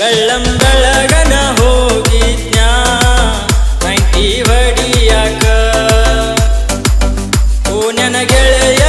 ಬೆಳ್ಳಂ ಬೆಳಗನ ಹೋಗಿದ್ನ. Ninety ಓ ನನ್ನ ಗೆಳೆಯ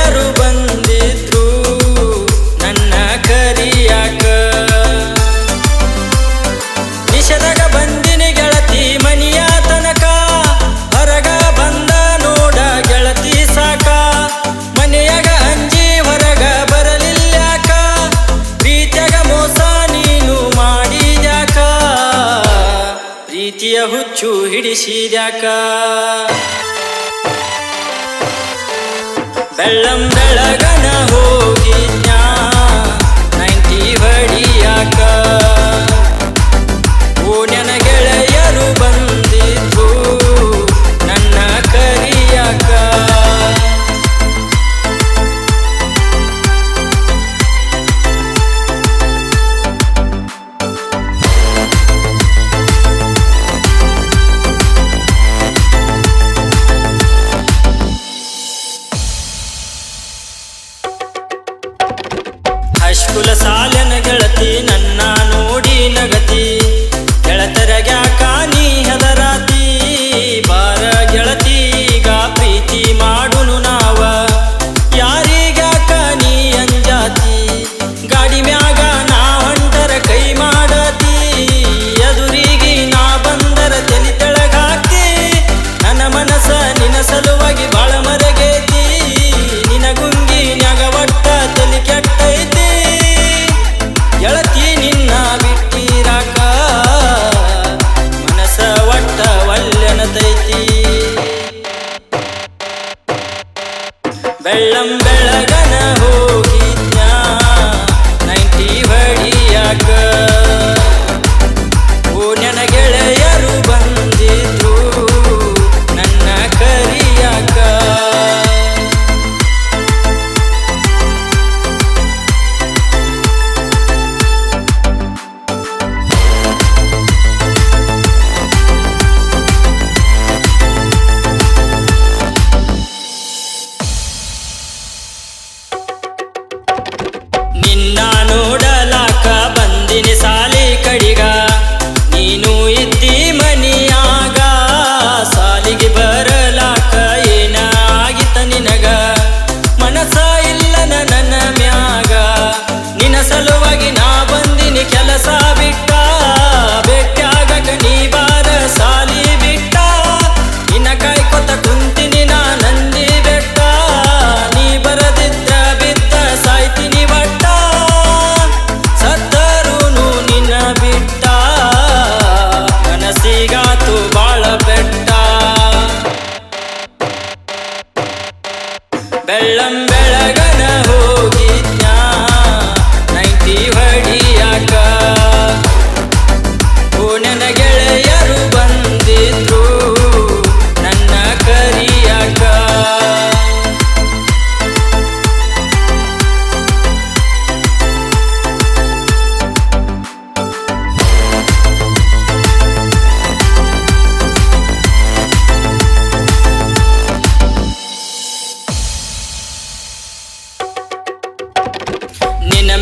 ಪ್ರೀತಿಯ ಹುಚ್ಚು ಹಿಡಿಸಿದ್ಯಾಕ? ಬೆಳ್ಳಂ ಬೆಳಗನ ಹೋಗಿ ಹಶ್ಕುಲ ಸಾಲನ ಗೆಳತಿ ನನ್ನ ನೋಡಿ ನಗ ಬೆಳ್ಳಂ ಬೆಳಗನ ಹೋಗಿದ್ದ ನೈಂಟಿ ಬಡಿಯಾಕ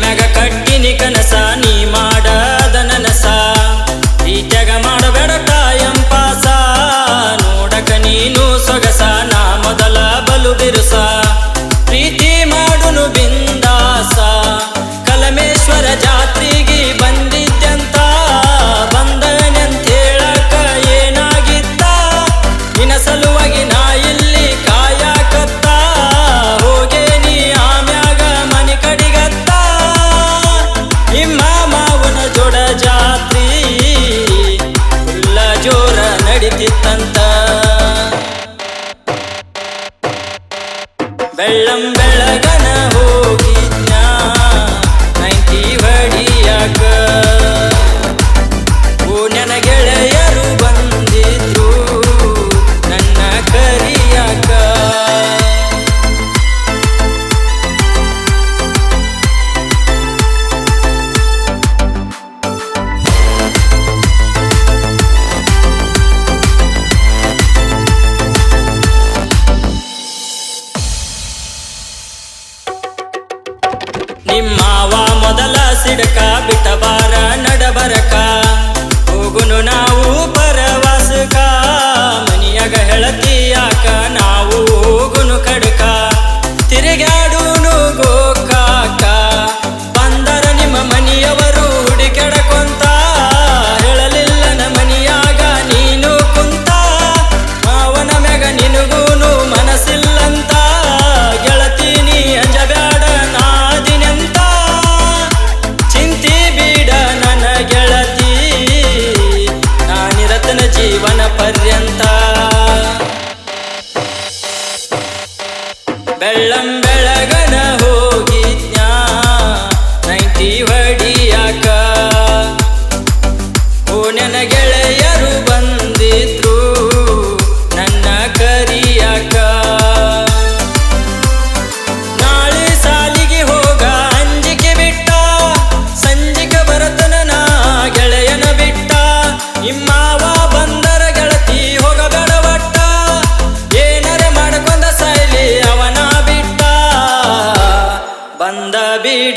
ನನಗ ಕಟ್ಟಿನಿ ಕನಸಾನಿ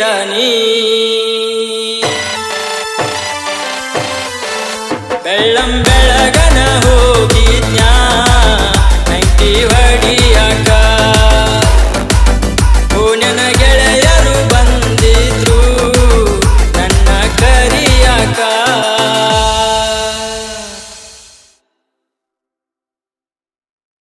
ডানি